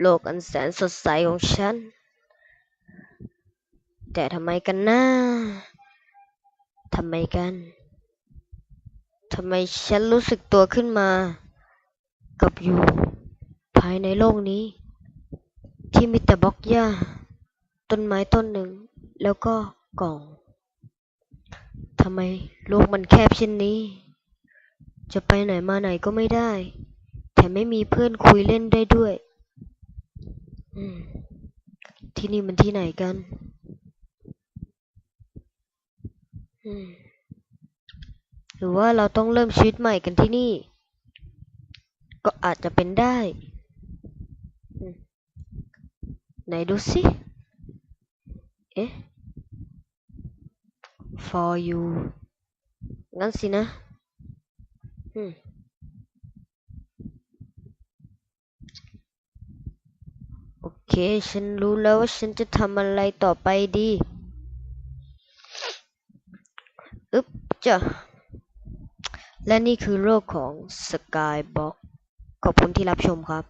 โลกอันแสนสดใสของฉัน แต่ทำไมกันนะทำไมกัน ทำไมฉันรู้สึกตัวขึ้นมา กับอยู่ ภายในโลกนี้ ที่มีแต่บล็อกหญ้า ต้นไม้ต้นหนึ่ง แล้วก็กล่อง ทำไมโลกมันแคบเช่นนี้ จะไปไหนมาไหนก็ไม่ได้ ถมไม่มีเพื่อนคุยเล่นได้ด้วย อืม ที่นี่มันที่ไหนกัน อืม หรือว่าเราต้องเริ่มชีวิตใหม่กันที่นี่ ก็อาจจะเป็นได้อืมไหนดูสิ เอ๊ะ for you งั้นสินะ อืม โอ เค ฉันรู้แล้วว่าฉันจะทำอะไรต่อไปดีอึ๊บจ้ะและนี่คือโลกของ Skybox ขอบคุณที่รับชมครับ